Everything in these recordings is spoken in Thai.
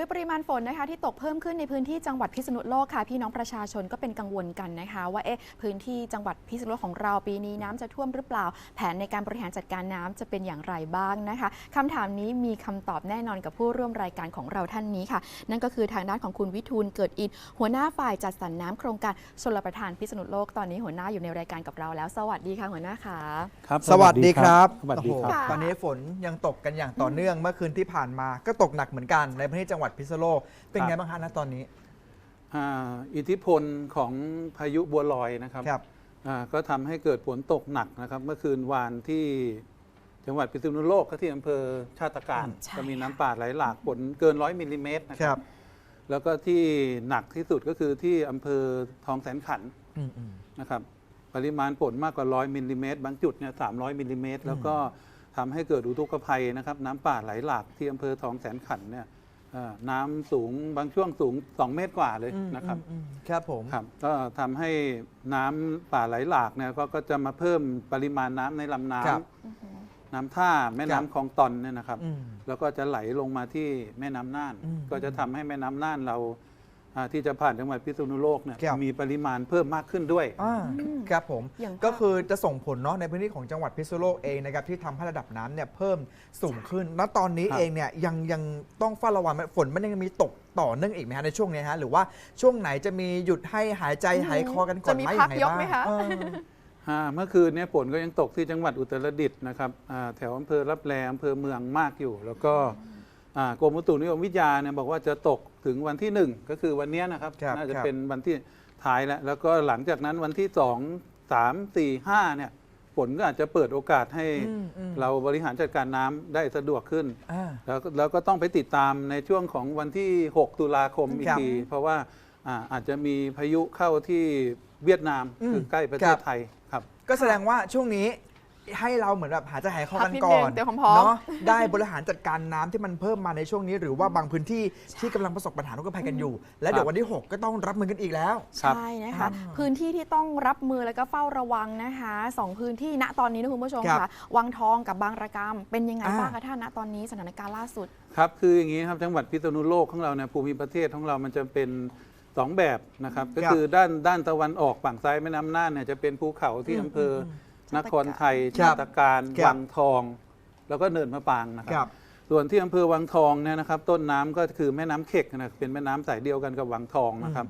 ด้วยปริมาณฝนนะคะที่ตกเพิ่มขึ้นในพื้นที่จังหวัดพิษณุโลกค่ะ พี่น้องประชาชนก็เป็นกังวลกันนะคะ ว่าเอ๊ะพื้นที่จังหวัดพิษณุโลกของเราปีนี้น้ำจะท่วมหรือเปล่า แผนในการบริหารจัดการน้ำจะเป็นอย่างไรบ้างนะคะคำถามนี้มีคำตอบแน่นอนกับผู้ร่วมรายการของเราท่านนี้ค่ะ นั่นก็คือทางด้านของคุณวิทูลเกิดอิน หัวหน้าฝ่ายจัดสรรน้ำโครงการชลประทานพิษณุโลกตอนนี้หัวหน้าอยู่ในรายการกับเราแล้ว สวัสดีค่ะหัวหน้าค่ะครับสวัสดีครับสวัสดีครับโอ้โหค่ะตอนนี้ฝนยังตกกันอย่างต่อเนื่องเมื่อคืนที่ผ่านมาก็ตกหนักเหมือนกันในพื้นที่จังหวัดพิษณุโลก เป็นไงบ้างคะณตอนนี้ อ่าอิทธิพลของพายุบัวลอยนะครับครับ อ่าก็ทำให้เกิดฝนตกหนักนะครับ เมื่อคืนวานที่จังหวัดพิษณุโลกก็ที่อำเภอชาติการใช่ ก็มีน้ำป่าไหลหลากฝนเกินร้อยมิลลิเมตรนะคครัรับ บแล้วก็ที่หนักที่สุดก็คือที่อำเภอทองแสนขันธ์ อืมอืม นะครับปริมาณฝนมากกว่า 100มิลลิเมตรบางจุดเนี่ย300มิลลิเมตรแล้วก็ทำให้เกิดอุทกภัยนะครับน้ำป่าไหลหลากที่อำเภอทองแสนขันธ์เนี่ยเอ่อ น้ำสูงบางช่วงสูง 2 เมตรกว่าเลยนะครับอืมครับผมครับก็ทำให้น้ำป่าไหลหลากเนี่ยก็ก็จะมาเพิ่มปริมาณน้ำในลำน้ครับำน้ำท่าแม่ครับน้ำคลองตอนเนี่ยนะครับอืมแล้วก็จะไหลลงมาที่แม่น้ำน่านอืมก็จะทำให้แม่น้ำน่านเรา อ่าที่จะผ่านจังหวัดพิษณุโลกเนี่ยครับ มีปริมาณเพิ่มมากขึ้นด้วย อ่าครับผมอย่างก็คือจะส่งผลเนาะในพื้นที่ของจังหวัดพิษณุโลกเองนะครับที่ทำให้ระดับน้ำเนี่ยเพิ่มสูงขึ้น ณตอนนี้ครับ เองเนี่ยยังยังต้องเฝ้าระวังไหมฝนมันยังมีตกต่อเนื่องอีกไหมฮะในช่วงนี้ฮะหรือว่าช่วงไหนจะมีหยุดให้หายใจหายคอกันก่อนจะมีไหมพักงไงยกบ้างไหมคะ เออ อ่าเมื่อคืนเนี้ฝนก็ยังตกที่จังหวัดอุตรดิตถ์นะครับอ่าแถวอำเภอรับแลอำเภอเมืองมากอยู่ แล้วก็อ่ากรมอุตุนิยมวิทยาเนี่ยบอกว่าจะตก ถึงวันที่หนึ่งก็คือวันเนี้ยนะครับ ครับน่าจะครับ เป็นวันที่ท้ายแล้วแล้วก็หลังจากนั้นวันที่สองสามสี่ห้าเนี่ยฝนก็อาจจะเปิดโอกาสให้อืมอืม เราบริหารจัดการน้ำได้สะดวกขึ้น อ่า แล้วก็แล้วก็ต้องไปติดตามในช่วงของวันที่ 6 ตุลาคมอีคกรับที เพราะว่าอ่าอาจจะมีพายุเข้าที่เวียดนามอืมคือใกล้ประเทครัศบ ไทยครับ ก็แสดงว่าช่วงนี้ ให้เราเหมือนแบบหายใจหายคอพักันกนิดก่อนนึงเตรียมพร้อมๆเนาะได้บริหารจัดการน้ำที่มันเพิ่มมาในช่วงนี้ หรือว่าบางพื้นที่ที่กำลังประสบปัญหาทุกภัยกันอยู่ และเดี๋ยววันที่ 6 ก็ต้องรับมือกันอีกแล้วครับใช่นะครัคะบพื้นที่ที่ต้องรับมือแล้วก็เฝ้าระวังนะคะสองพื้นที่ณตอนนี้นะคุณผู้ชมครับค่ะวังทองกับบางระกำเป็นยังไงอ่าบ้างคะท่านณตอนนี้สถานการณ์ล่าสุดครับคืออย่างนี้ครับจังหวัดพิษณุโลกของเราเนี่ยภูมิประเทศของเรามันจะเป็นสองแบบนะครับก็คือด้านด้านตะวันออกฝั่งซ้ายแม่น้ำน่านเนี่ยจะเป็นภูเขาที่อำเภออ นครไทยครัชาบตการครับ วังทอง แล้วก็เนินมะปรางนะคครัรับส่วนที่อำเภอวังทองเนี่ยนะครับ ต้นน้ำก็คือแม่น้ำเข็กนะเป็นแม่น้ำสายเดียวกันกับวังทองนะครับ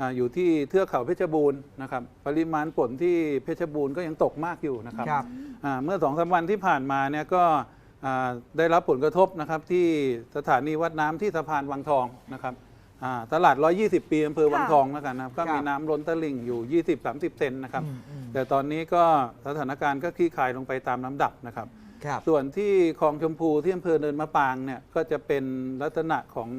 อาอยู่ที่เทือกเขาเพชรบูรณ์นะครับ ปริมาณฝนที่เพชรบูรณ์ก็ยังตกมากอยู่นะครับ ครับ อ่าเมื่อสองสามวันที่ผ่านมาเนี่ยก็อ่าได้รับผลกระทบนะครับที่สถานีวัดน้ำที่สะพานวังทองนะครับ อ่าตลาด 120 ปีอำเภอวังทองแล้วกันนะครับ ก็มีครับน้ำล้นตลิ่งอยู่ 20-30 เซนนะครับอืมอืมแต่ตอนนี้ก็สถานการณ์ก็คลี่คลายลงไปตามลำดับนะครับ ครับ ส่วนที่คลองชมพูที่อำเภอเนินมะปางเนี่ยก็จะเป็นลักษณะของ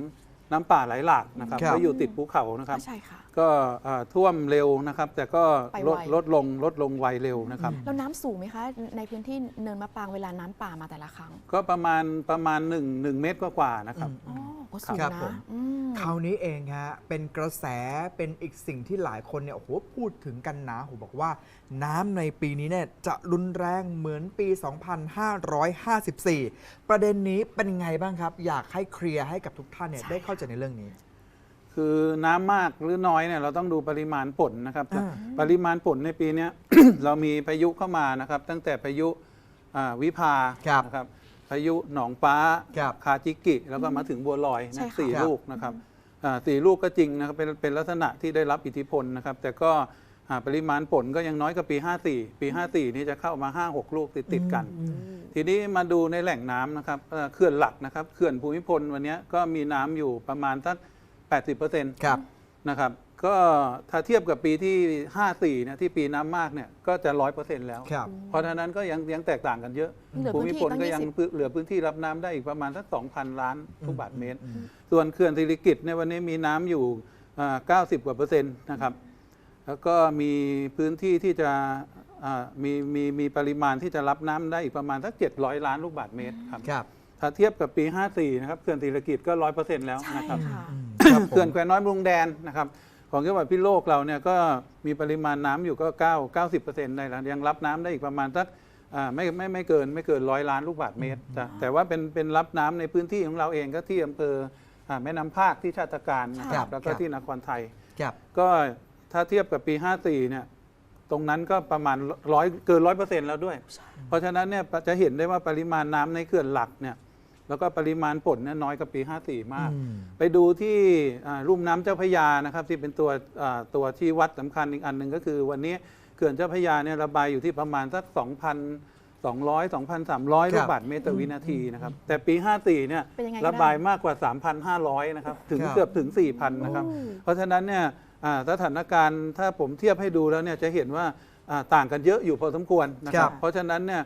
น้ำป่าไหลหลากนะครับครับ ก็อยู่ติดภูเขานะครับ ใช่ค่ะ ก็อ่าท่วมเร็วนะครับ แต่ก็ไปลไวดลดลงลดลงไวเร็วนะครับ แล้วน้ำสูงไหมคะ ในพื้นที่เนินมะปรางเวลาน้ำป่ามาแต่ละครั้งก็ประมาณประมาณ1 1เมตรกว่าๆนะครับ อ๋อก็สูงครับนะผม อืม คราวนี้เองฮะเป็นกระแสเป็นอีกสิ่งที่หลายคนเนี่ยโอ้โหพูดถึงกันนะโหบอกว่า น้ำในปีนี้เนี่ยจะรุนแรงเหมือนปี 2554 ประเด็นนี้เป็นไงบ้างครับ อยากให้เคลียร์ให้กับทุกท่านเนี่ยใช่ ได้เข้าใจในเรื่องนี้ คือน้ำมากหรือน้อยเนี่ยเราต้องดูปริมาณฝนนะครับอ่า ปริมาณฝนในปีเนี้ย เรามีพายุเข้ามานะครับ ตั้งแต่พายุอ่าวิภาครับ นะครับ พายุหนองฟ้าครับคาจิกิ แล้วก็มาถึงบัวลอยใช่นะค่ะ สี่ครับลูกนะครับอ่าสี่ลูกก็จริงนะครับเป็นเป็นลักษณะที่ได้รับอิทธิพลนะครับ แต่ก็อ่าปริมาณฝนก็ยังน้อยกว่าปี 54 ปี 54 นี่จะเข้ามา 5-6 ลูกติดติดๆกัน ทีนี้มาดูในแหล่งน้ำนะครับเอ่อเขื่อนหลักนะครับเขื่อนภูมิพลวันเนี้ยก็มีน้ำอยู่ประมาณสัก80%ครับ นะครับ ก็ถ้าเทียบกับปีที่ 54เนี่ยที่ปีน้ำมากเนี่ยก็จะ100%แล้ว ครับเพราะฉะนั้นก็ยังยังแตกต่างกันเยอะ เหลือภูพื้นมิที่พลตั้งก็ยัง20เหลือพื้นที่รับน้ำได้อีกประมาณสัก 2,000 ล้านลูกบาศก์เมตร ส่วนเขื่อนศิริกิตในยวันนี้มีน้ำอยู่อ่า90 กว่าเปอร์เซ็นต์นะครับ แล้วก็มีพื้นที่ที่จะอ่ามีมีมีปริมาณที่จะรับน้ำได้อีกประมาณสัก 700 ล้านลูกบาศก์เมตรครับ ครับถ้าเทียบกับปี 54 นะครับเขื่อนศิริกิตก็100%แล้วใช่นะครับ ค่ะ ครับผม เขื่อนแควน้อยบรุงแดนนะครับ ของจังหวัดพิษณุโลกเราเนี่ยก็มีปริมาณน้ำอยู่ก็9 90%ได้แล้วยังรับน้ำได้อีกประมาณสักอ่าไม่ไม่ไม่เกินไม่เกินร้อยล้านลูกบาศก์เมตรจ้ะแต่ว่าเป็นเป็นรับน้ำในพื้นที่ของเราเองก็ที่อำเภออ่าแม่น้ำภาคที่ชาติการนะคครัรับบแล้วก็ครับที่นครไทยครับก็ถ้าเทียบกับปี 54เนี่ยตรงนั้นก็ประมาณร้อยเกินร้อยเปอร์เซ็นต์แล้วด้วย เพราะฉะนั้นเนี่ยจะเห็นได้ว่าปริมาณน้ำในเขื่อนหลักเนี่ย แล้วก็ปริมาณฝนเนี่ยน้อยกว่าปี 54 มากอืมไปดูที่อ่าลุ่มน้ำเจ้าพระยานะครับที่เป็นตัวอ่าตัวชี้วัดสำคัญอีกอันหนึ่งก็คือวันนี้เขื่อนเจ้าพระยาเนี่ยระบายอยู่ที่ประมาณสัก2,200 2,300 ลูกบาศก์เมตรต่อวินาทีนะครับ แต่ปี 54 เนี่ยเป็นยังไงคะระบายมากกว่า 3,500 นะครับ ถึงครับเกือบถึง 4,000 นะครับ เพราะฉะนั้นเนี่ยอ่าสถานการณ์ถ้าผมเทียบให้ดูแล้วเนี่ยจะเห็นว่าอ่าต่างกันเยอะอยู่พอสมควรนะคครัรับบเพราะฉะนั้นเนี่ยอ่า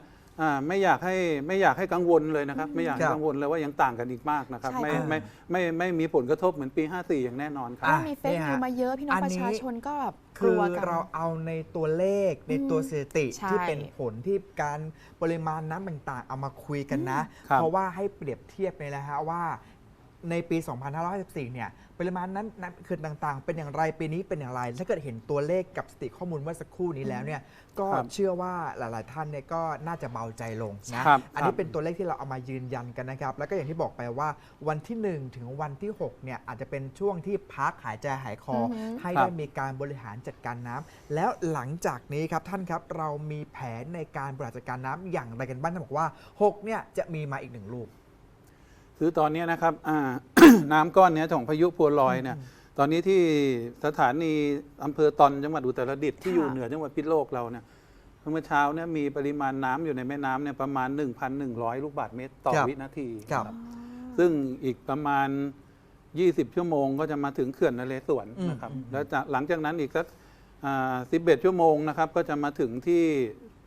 ไม่อยากให้ไม่อยากให้กังวลเลยนะครับ ไม่อยากให้ครับกังวลเลยว่ายังต่างกันอีกมากนะครับใช่ไม่ค่ะไม่ไม่ไม่ไม่มีผลกระทบเหมือนปี 54 อย่างแน่นอนคเพรับราะว่ามีเฟกนี่นิฮะวมาเยอะพี่น้องอันประนี้ชาชนก็แบบกคืลัอวกันเราเอาในตัวเลขในตัวสถิติใช่ที่เป็นผลที่การปริมาณน้ำต่างๆ เอามาคุยกันนะครับเพราะว่าให้เปรียบเทียบเลยนะฮะว่า ในปี 2554 เนี่ย ปริมาณนั้นน้ำเขื่อนต่างๆ เป็นอย่างไร ปีนี้เป็นอย่างไร ถ้าเกิดเห็นตัวเลขกับสถิติข้อมูลเมื่อสักครู่นี้แล้วเนี่ย ก็ครับเชื่อว่าหลายๆ ท่านเนี่ยก็น่าจะเบาใจลงนะครับอันนี้ครับเป็นตัวเลขที่เราเอามายืนยันกันนะครับ แล้วก็อย่างที่บอกไปว่าวันที่ 1 ถึงวันที่ 6 เนี่ยอาจจะเป็นช่วงที่พักหายใจหายคอออหือให้ครับได้มีการบริหารจัดการน้ำแล้วหลังจากนี้ครับท่านครับเรามีแผนในการบริหารจัดการน้ำอย่างไรกันบ้างท่านบอกว่า 6 เนี่ยจะมีมาอีกหนึ่งลูก คือตอนนี้นะครับอ่าน้ำก้อนเนี้ยของพายุพัวลอยเนี่ยตอนนี้ที่สถานีอำเภอตอนจังหวัดอุตรดิตถ์ที่ค่ะอยู่เหนือจังหวัดพิษณุโลกเราเนี่ยเมื่อเช้าเนี่ยมีปริมาณน้ำอยู่ในแม่น้ำเนี่ยประมาณ 1,100 ลูกบาศก์เมตรต่อครับวินาทีครับนะซึ่งอีกประมาณ 20 ชั่วโมงก็จะมาถึงเขื่อนนเรศวรอืมนะครับอืมแล้วจากหลังจากนั้นอีกสักอ่า11 ชั่วโมงนะครับก็จะมาถึงที่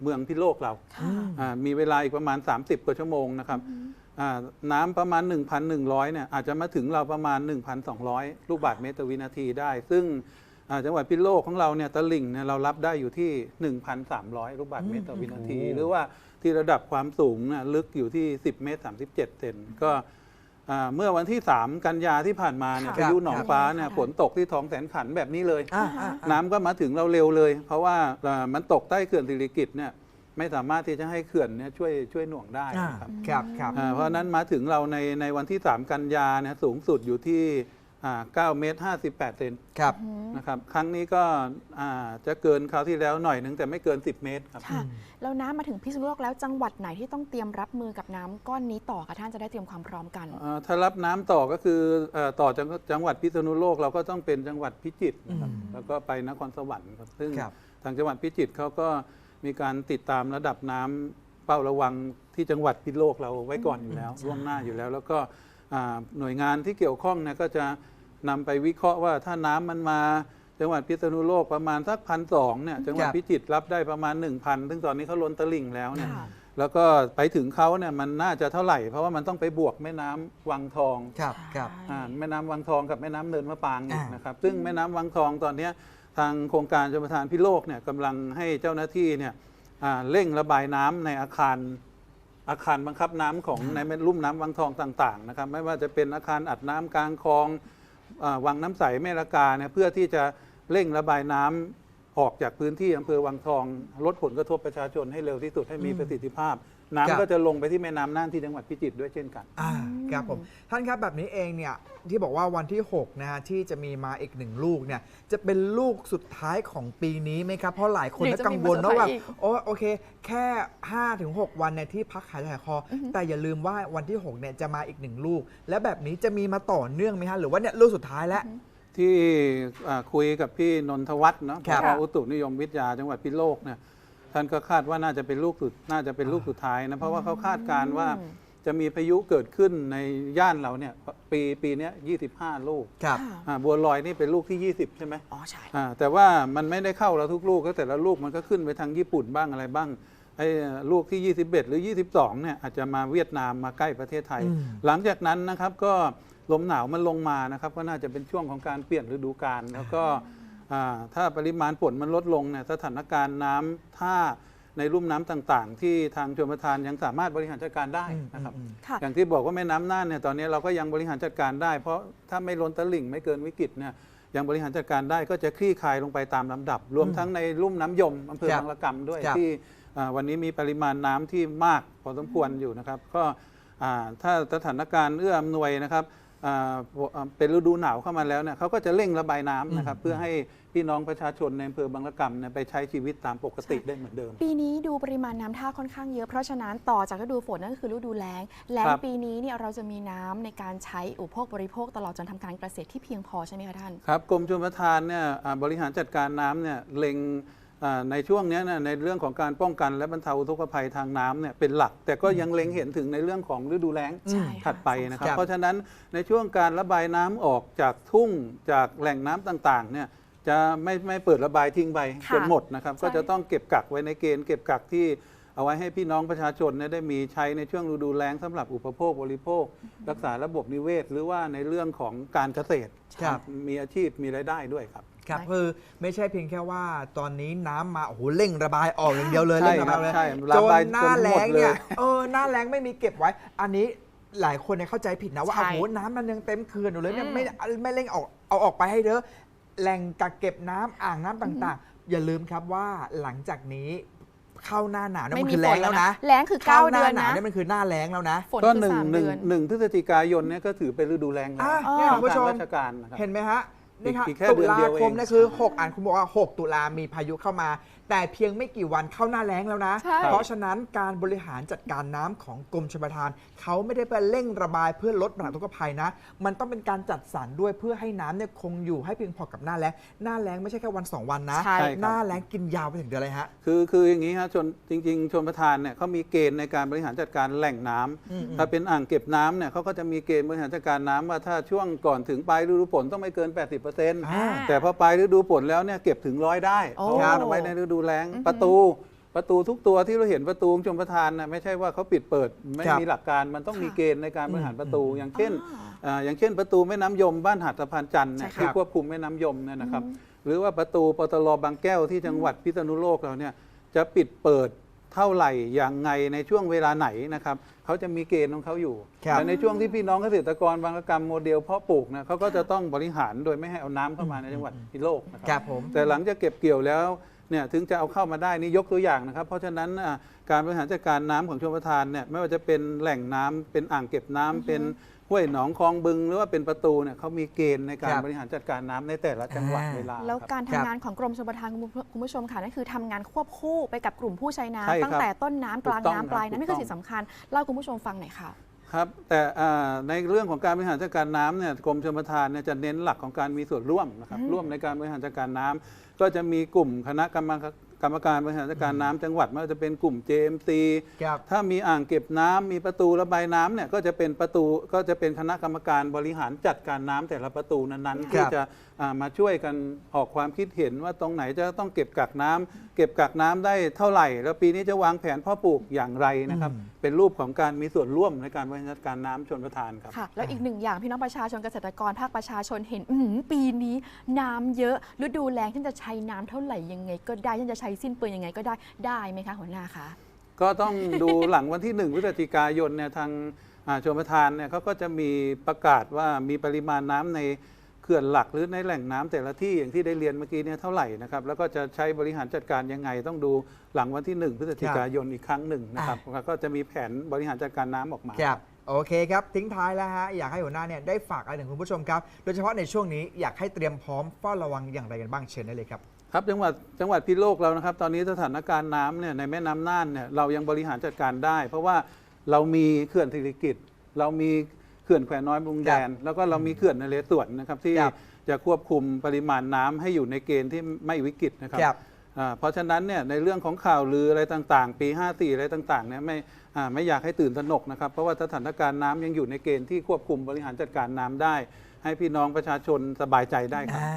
เมืองพิษณุโลกเราค่ะอ่ามีเวลาอีกประมาณ 30 กว่าชั่วโมงนะครับ อ่าน้ำประมาณ 1,100เนี่ยอาจจะมาถึงเราประมาณ 1,200 ลูกบาศก์เมตรต่อวินาทีได้ ซึ่งอ่าจังหวัดพิษณุโลกของเราเนี่ยตลิ่งเนี่ยเรารับได้อยู่ที่ 1,300 ลูกบาศก์เมตรต่อวินาทีโอ้หรือว่าที่ระดับความสูงน่ะลึกอยู่ที่ 10 เมตร 37 เซนก็อ่าเมื่อวันที่ 3 กันยาที่ผ่านมาเนี่ยค่ะพายุหนองฟ้าเนี่ยค่ะฝนตกที่ท้องแสนขันแบบนี้เลยอ่าอ่าอ่าน้ำก็มาถึงเราเร็วเลย เพราะว่าเอ่อมันตกใต้เขื่อนสิริกิติ์เนี่ย ไม่สามารถที่จะให้เขื่อนเนี่ยช่วยช่วยหน่วงได้อ่านะครับครับครับอ่าเพราะฉะนั้นมาถึงเราในในวันที่ 3 กันยาเนี่ยสูงสุดอยู่ที่อ่า9เมตร58เซนครับนะครับครั้งนี้ก็อ่าจะเกินคราวที่แล้วหน่อยนึงแต่ไม่เกิน 10 เมตรครับ ค่ะ แล้วน้ำมาถึงพิษณุโลกแล้วจังหวัดไหนที่ต้องเตรียมรับมือกับน้ำก้อนนี้ต่อคะท่านจะได้เตรียมความพร้อมกันอ่าถ้ารับน้ำต่อก็คือเอ่อต่อจากจังหวัดพิษณุโลกเราก็ต้องเป็นจังหวัดพิจิตรนะครับอืมแล้วก็ไปนครสวรรค์ครับซึ่งครับ ทางจังหวัดพิจิตรเขาก็ มีการติดตามระดับน้ำเป้าระวังที่จังหวัดพิษณุโลกเราไว้ก่อนอยู่แล้ว ล่วงหน้าอยู่แล้ว แล้วก็อ่าหน่วยงานที่เกี่ยวข้องเนี่ยก็จะนำไปวิเคราะห์ว่าถ้าน้ำมันมาจังหวัดพิษณุโลกประมาณสักพันสองเนี่ยจังหวัดครับพิจิตรรับได้ประมาณ 1,000ซึ่งตอนนี้เขาล้นตลิ่งแล้วเนี่ย ค่ะ แล้วก็ไปถึงเขาเนี่ยมันน่าจะเท่าไหร่ เพราะว่ามันต้องไปบวกแม่น้ำวังทองครับครับ อ่าแม่น้ำวังทองกับแม่น้ำเนินมะปางอีกอ่านนะครับ ซึ่งแม่น้ำวังทองตอนเนี้ย ทางโครงการชลประทานพิโลกเนี่ยกำลังให้เจ้าหน้าที่เนี่ยอ่าเร่งระบายน้ำในอาคารอาคารบังคับน้ำของในแม่ลุ่มน้ำวังทองต่างๆนะครับไม่ว่าจะเป็นอาคารอัดน้ำกลางคลองอาวังน้ำใสแม่ละกาเนี่ยเพื่อที่จะเร่งระบายน้ำออกจากพื้นที่อำเภอวังทองลดผลกระทบประชาชนให้เร็วที่สุดให้มีประสิทธิภาพ น้ำครับก็จะลงไปที่แม่น้ำน่านที่จังหวัดพิจิตรด้วยเช่นกัน อ่าครับผมท่านครับแบบนี้เองเนี่ยที่บอกว่าวันที่6นะฮะที่จะมีมาอีกหนึ่งลูกเนี่ยจะเป็นลูกสุดท้ายของปีนี้ไหมครับ เพราะหลายคนเดี๋ก็ยวจะกังวลมีนะมาว่าเซอร์ไพรส์อีกโอ้โอเค แค่5ถึง6วันเนี่ยที่พักหายใจหายคออแต่อย่าลืมว่าวันที่6เนี่ยจะมาอีกหนึ่งลูก แล้วแบบนี้จะมีมาต่อเนื่องไหมฮะหรือว่าเนี่ยลูกสุดท้ายแล้วที่อ่าคุยกับพี่นนทวัฒน์เนาะครับผออุตุนิยมวิทยาจังหวัดพิษณุโลกเนี่ย ท่านก็คาดว่าน่าจะเป็นลูกสุดน่าจะเป็นลูกสุดท้ายนะเพราะว่าเขาคาดการณ์ว่าจะมีพายุเกิดขึ้นในย่านเราเนี่ยปีปีเนี้ย25ลูกครับค่ะอ่าบัวลอยนี่เป็นลูกที่ 20 ใช่ไหมอ๋อใช่อ่าแต่ว่ามันไม่ได้เข้าเราทุกลูกก็แต่ละลูกมันก็ขึ้นไปทางญี่ปุ่นบ้างอะไรบ้างไอ้ลูกที่ 21 หรือ 22 เนี่ยอาจจะมาเวียดนามมาใกล้ประเทศไทยอืมหลังจากนั้นนะครับก็ลมหนาวมันลงมานะครับ ก็น่าจะเป็นช่วงของการเปลี่ยนฤดูกาลแล้วก็อ่า ถ้าปริมาณฝนมันลดลงเนี่ยสถานการณ์น้ำท่าในลุ่มน้ำต่างๆ ที่ทางชลประทานยังสามารถบริหารจัดการได้นะครับอืมค่ะอย่างที่บอกว่าแม่น้ำน่านเนี่ยตอนนี้เราก็ยังบริหารจัดการได้ เพราะถ้าไม่ล้นตลิ่งไม่เกินวิกฤตเนี่ยยังบริหารจัดการได้ก็จะคลี่คลายลงไปตามลำดับ รวมทั้งในลุ่มน้ำยมอำเภอครับบางละกำด้วยครับที่อ่าวันนี้มีปริมาณน้ำที่มากพอสมควรอยู่นะครับ ก็อ่าถ้าสถานการณ์เอื้ออำนวยนะครับอ่าอ่า เป็นฤดูหนาวเข้ามาแล้วเนี่ยเขาก็จะเร่งระบายน้ำนะครับเพื่อให้พี่น้องประชาชนในอำเภอบางละกำเนี่ยไปใช้ชีวิตตามปกติได้เหมือนเดิม ปีนี้ดูปริมาณน้ำท่าค่อนข้างเยอะเพราะฉะนั้นต่อจากฤดูฝนนั่นก็คือฤดูแล้งแล้งครับปีนี้เนี่ยเราจะมีน้ำในการใช้อุปโภคบริโภคตลอดจนทำการเกษตรที่เพียงพอใช่ไหมคะท่านครับกรมชลประทานเนี่ยอ่าบริหารจัดการน้ำเนี่ยเล็งอ่า ในช่วงเนี้ยนะในเรื่องของการป้องกันและบรรเทาอุทกภัยทางน้ำเนี่ยเป็นหลัก แต่ก็ยังเล็งเห็นถึงในเรื่องของฤดูแล้งใช่ค่ะถัดไปนะครับครับ เพราะฉะนั้นในช่วงการระบายน้ำออกจากทุ่งจากแหล่งน้ำต่างๆเนี่ยจะไม่ไม่เปิดระบายทิ้งไปค่ะจนหมดนะครับใช่ก็จะต้องเก็บกักไว้ในเกณฑ์เก็บกักที่เอาไว้ให้พี่น้องประชาชนเนี่ยได้มีใช้ในช่วงฤดูแล้งสำหรับอุปโภคบริโภค รักษาระบบนิเวศ หรือว่าในเรื่องของการเกษตรครับมีอาชีพมีรายได้ด้วยครับ ครับได้คือไม่ใช่เพียงแค่ว่าตอนนี้น้ำมาโอ้โหเร่งระบายออกอย่างเดียวเลยใช่เร่งระบายเลยครับใช่จระบายนหน้าจนหมดแล้งเนี่ยเลย เออหน้าแล้งไม่มีเก็บไว้ อันนี้หลายคนเนี่ยเข้าใจผิดนะว่าใช่โอ้โหน้ำมันยังเต็มเขื่อนอยู่เลยเนี่ยอืม ไม่ไม่เร่งออกเอาออกไปให้เด้อแหล่งกักเก็บน้ำอ่างน้ำต่างๆ อย่าลืมครับว่าหลังจากนี้เข้าหน้าหนาวเนี่ยไม่มันมีคือฝแล้นงแล้แล้ววนะนะแล้งคือเข้า9หเดืน้าอนหนาวนะเนี่ยมันคือหน้าแล้งแล้วนะ ฝนก็คือหนึ่งสามหนึ่งเดือน หนึ่งพฤศจิกายนเนี่ยก็ถือเป็นฤดูแล้งแล้วอะอ๋อเนี่ยคุณผู้ชม ทางราชการนะครับ เห็นไหมฮะ นี่ครับอีกแค่ตุเดือนลาเดียวเองคมเนี่ยคือ 6 อ่านคุณบอกว่า 6 ตุลามีพายุเข้ามา แต่เพียงไม่กี่วันเข้าหน้าแล้งแล้วนะ ใช่ เพราะฉะนั้นการบริหารจัดการน้ำของกรมชลประทาน เขาไม่ได้ไปเร่งระบายเพื่อลดปัญหาทุกภัยนะ มันต้องเป็นการจัดสรรด้วยเพื่อให้น้ำเนี่ยคงอยู่ให้เพียงพอกับหน้าแล้งหน้าแล้งไม่ใช่แค่วันสองวันนะใช่ใช่ครับ หน้าแล้งกินยาวไปถึงเดือนอะไรฮะ คือคืออย่างนี้ครับชนจริง ๆ ชนประทานเนี่ยเขามีเกณฑ์ในการบริหารจัดการแหล่งน้ำอืม ถ้าเป็นอ่างเก็บน้ำเนี่ยเขาก็จะมีเกณฑ์บริหารจัดการน้ำว่าถ้าช่วงก่อนถึงปลายฤดูฝนต้องไม่เกิน 80%อ่า แต่พอปลายฤดูฝนแล้วเนี่ยเก็บถึงร้อยได้โอ้เพราะว่าเอาไว้ในฤดูแล้งอือหือประตูประตูทุกตัวที่เราเห็นประตูของชมประทานนะไม่ใช่ว่าเขาปิดเปิดไม่ครับมีหลักการมันต้องมีค่ะเกณฑ์ในการบริหารประตูอืมอย่างเช่นอ่าอ่าอย่างเช่น ประตูแม่น้ำยมบ้านหาดสะพานจันทร์เนี่ยใช่ค่ะที่ควบคุมแม่น้ำยมเนี่ยนะครับ หรือว่าประตูปตลบางแก้วที่จังหวัดพิษณุโลกเราเนี่ยจะปิดเปิดเท่าไหร่อย่างไงในช่วงเวลาไหนนะครับเขาจะมีเกณฑ์ของเขาอยู่ครับแต่ในช่วงที่พี่น้องเกษตรกรบางกรรมโมเดลเพาะปลูกนะเขาก็จะต้องบริหารโดยไม่ให้เอาน้ำเข้ามาในจังหวัดพิษณุโลกนะคครัรับบผมแต่หลังจากเก็บเกี่ยวแล้ว เนี่ยถึงจะเอาเข้ามาได้นี่ยกตัวอย่างนะครับ เพราะฉะนั้นอะการบริหารจัดการน้ำของชลประทานเนี่ยไม่ว่าจะเป็นแหล่งน้ำเป็นอ่างเก็บน้ำเป็นห้วยหนองคลองบึงหรือว่าเป็นประตูเนี่ยเขามีเกณฑ์ในการครับบริหารจัดการน้ำในแต่ละจังหวัดอ่าเวลา แล้วครับการครัทำบงานของกรมชลประทานคุณผู้คุณผู้ชมค่ะนั่นคือทำงานควบคู่ไปกับกลุ่มผู้ใช้ใช่ครับน้ำตั้งแต่ต้นน้ำกลางถูกต้องน้ำปลายครับน้ำนี่คือถูกต้องสิ่งสำคัญเล่าคุณผู้ชมฟังหน่อยค่ะ ครับแต่อ่าในเรื่องของการบริหารจัดการน้ำเนี่ยกรมชลประทานเนี่ยจะเน้นหลักของการมีส่วนร่วมนะครับอืมร่วมในการบริหารจัดการน้ำก็จะมีกลุ่มคณะกรรม การกรรมการบริหารจัดการน้ำจังหวัดไม่ว่าจะเป็นกลุ่ม JMC ครับ ถ้ามีอ่างเก็บน้ำมีประตูระบายน้ำเนี่ยก็จะเป็นประตูก็จะเป็นคณะกรรมการบริหารจัดการน้ำแต่ละประตูนั้นๆคที่รับ จะอ่ามาช่วยกันออกความคิดเห็นว่าตรงไหนจะต้องเก็บกักน้ำเก็บกักน้ำได้เท่าไหร่ แล้วปีนี้จะวางแผนเพ่อปลูกอย่างไรนะครับอืมเป็นรูปของการมีส่วนร่วมในการบริหารจัดการน้ำชนประทานครับ ค่ะ แล้วอีกหนึ่งอย่างพี่น้องประชาชนเกษตรกรภาคประชาชนเห็น อือหือปีนี้น้ำเยอะฤดูแล้งฉันจะใช้น้ำเท่าไหร่ยังไง ก็ได้ฉันจะใช้สิ้นเปลืองยังไงก็ได้ได้ไหมคะหัวหน้าคะก็ต้องดูหลังวันที่ 1 พฤศจิกายนเนี่ยทางอ่าชมประทานเนี่ยเขาก็จะมีประกาศว่ามีปริมาณน้ำในเขื่อนหลักหรือในแหล่งน้ำแต่ละที่อย่างที่ได้เรียนเมื่อกี้เนี่ยเท่าไหร่นะครับแล้วก็จะใช้บริหารจัดการยังไง ต้องดูหลังวันที่ 1 พฤศจิกายนอีกครั้งหนึ่งนะครับแล้วก็จะมีแผนบริหารจัดการน้ำออกมาครับโอเคครับทิ้งท้ายแล้วฮะอยากให้หัวหน้าเนี่ยได้ฝากอะไรถึงคุณผู้ชมครับ โดยเฉพาะในช่วงนี้อยากให้เตรียมพร้อมเฝ้าระวังอย่างไรกันบ้างเชิญได้เลยครับ ครับจังหวัดจังหวัดพิษณุโลกเรานะครับ ตอนนี้สถานการณ์น้ำเนี่ยในแม่น้ำน่านเนี่ยเรายังบริหารจัดการได้ เพราะว่าเรามีเขื่อนศิริกิตเรามีเขื่อนแควน้อยบรุงแดน แล้วก็เรามีเขื่อนนเรศวรนะครับที่ครับจะควบคุมปริมาณน้ำให้อยู่ในเกณฑ์ที่ไม่วิกฤตนะครับครับ อ่าเพราะฉะนั้นเนี่ยในเรื่องของข่าวลืออะไรต่างๆ ปี 54 อะไรต่างๆเนี่ยไม่อ่าไม่อยากให้ตื่นตระหนกนะครับ เพราะว่าสถานการณ์น้ำยังอยู่ในเกณฑ์ที่ควบคุมบริหารจัดการน้ำได้ ให้พี่น้องประชาชนสบายใจได้ครับ อ่า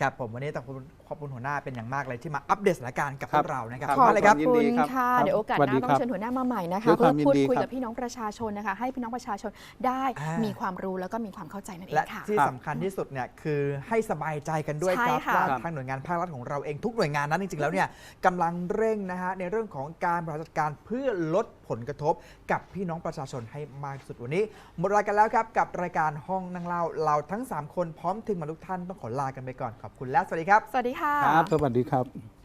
ครับผมวันนี้ต้องขอบคุณ ขอบคุณหัวหน้าเป็นอย่างมากเลยที่มาอัปเดตสถานการณ์กับคพรัวบกเรานะครับครับขอบคุณเลยครับยินดีครับค่ะครับเดี๋ยวโอกาสสวัสหดีน้าต้อครังบเชิญหัวหน้ามาใหม่นะคะด้วยคเพื่วาอมยินพูดดีคุยครับกับพี่น้องประชาชนนะคะ ให้พี่น้องประชาชนได้อ่ามีมีความรู้แล้วก็มีความเข้าใจนั่นเอและงค่ะที่ครับสำคัญที่สุดเนี่ยคือให้สบายใจกันด้วยใช่ครับค่ะว่าครับทางหน่วยงานภาครัฐของเราเองทุกหน่วยงานนั้นจริงๆแล้วเนี่ยกำลังเร่งนะฮะในเรื่องของการบริหารจัดการเพื่อลดผลกระทบกับพี่น้องประชาชนให้มากที่สุดวันนี้หมดเวลากันแล้วครับกับรายการห้องนั่งเล่าเราทั้ง 3 คนพร้อมทีมงานทุกท่านต้องขอลากันไปก่อนขอบคุณและสวัสดีครับสวัสดีค่ะ ครับ สวัสดีครับ